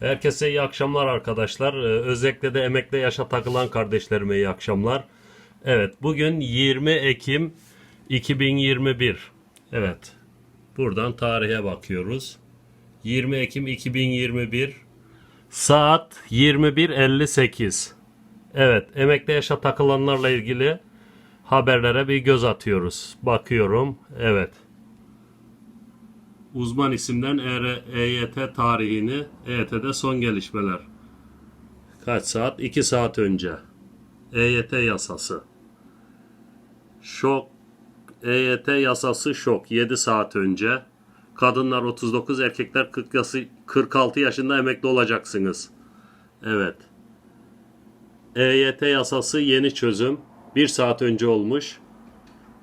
Herkese iyi akşamlar arkadaşlar. Ee, Özellikle de emekli yaşa takılan kardeşlerime iyi akşamlar. Evet bugün 20 Ekim 2021. Evet buradan tarihe bakıyoruz. 20 Ekim 2021 saat 21.58. Evet emekli yaşa takılanlarla ilgili haberlere bir göz atıyoruz. Bakıyorum. Evet. Uzman isimden EYT tarihini, EYT'de son gelişmeler. Kaç saat? 2 saat önce. EYT yasası. Şok. EYT yasası şok. 7 saat önce. Kadınlar 39, erkekler 40 yası, 46 yaşında emekli olacaksınız. Evet. EYT yasası yeni çözüm. 1 saat önce olmuş.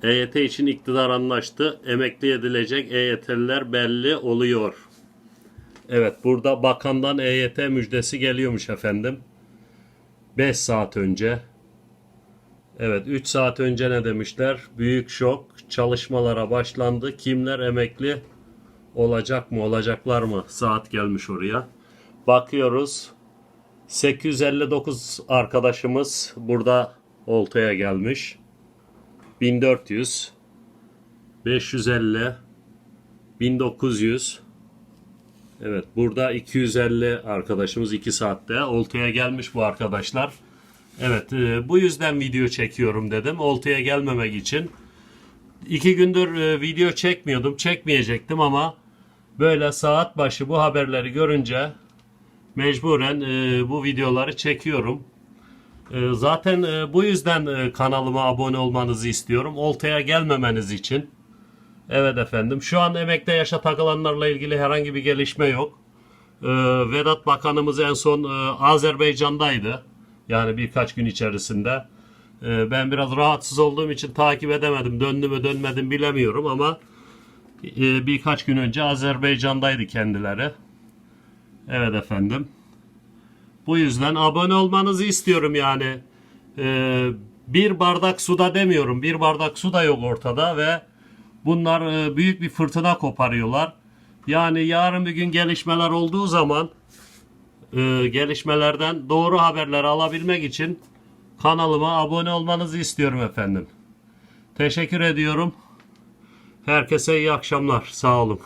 EYT için iktidar anlaştı. Emekli edilecek EYT'liler belli oluyor. Evet burada bakandan EYT müjdesi geliyormuş efendim. 5 saat önce. Evet 3 saat önce ne demişler? Büyük şok. Çalışmalara başlandı. Kimler emekli olacak mı olacaklar mı? Saat gelmiş oraya. Bakıyoruz. 859 arkadaşımız burada oltaya gelmiş. 1400 550 1900 Evet burada 250 arkadaşımız 2 saatte oltaya gelmiş bu arkadaşlar. Evet e, bu yüzden video çekiyorum dedim oltaya gelmemek için. 2 gündür e, video çekmiyordum çekmeyecektim ama böyle saat başı bu haberleri görünce mecburen e, bu videoları çekiyorum. Ee, Zaten e, bu yüzden e, kanalıma abone olmanızı istiyorum. Oltaya gelmemeniz için. Evet efendim. Şu an emekte yaşa takılanlarla ilgili herhangi bir gelişme yok. Ee, Vedat Bakanımız en son e, Azerbaycan'daydı. Yani birkaç gün içerisinde. Ee, Ben biraz rahatsız olduğum için takip edemedim. Döndü mü dönmedim bilemiyorum ama birkaç gün önce Azerbaycan'daydı kendileri. Evet efendim. Bu yüzden abone olmanızı istiyorum yani. Ee, bir bardak suda demiyorum. Bir bardak su da yok ortada ve bunlar e, büyük bir fırtına koparıyorlar. Yani yarın bir gün gelişmeler olduğu zaman e, gelişmelerden doğru haberler alabilmek için kanalıma abone olmanızı istiyorum efendim. Teşekkür ediyorum. Herkese iyi akşamlar. Sağ olun.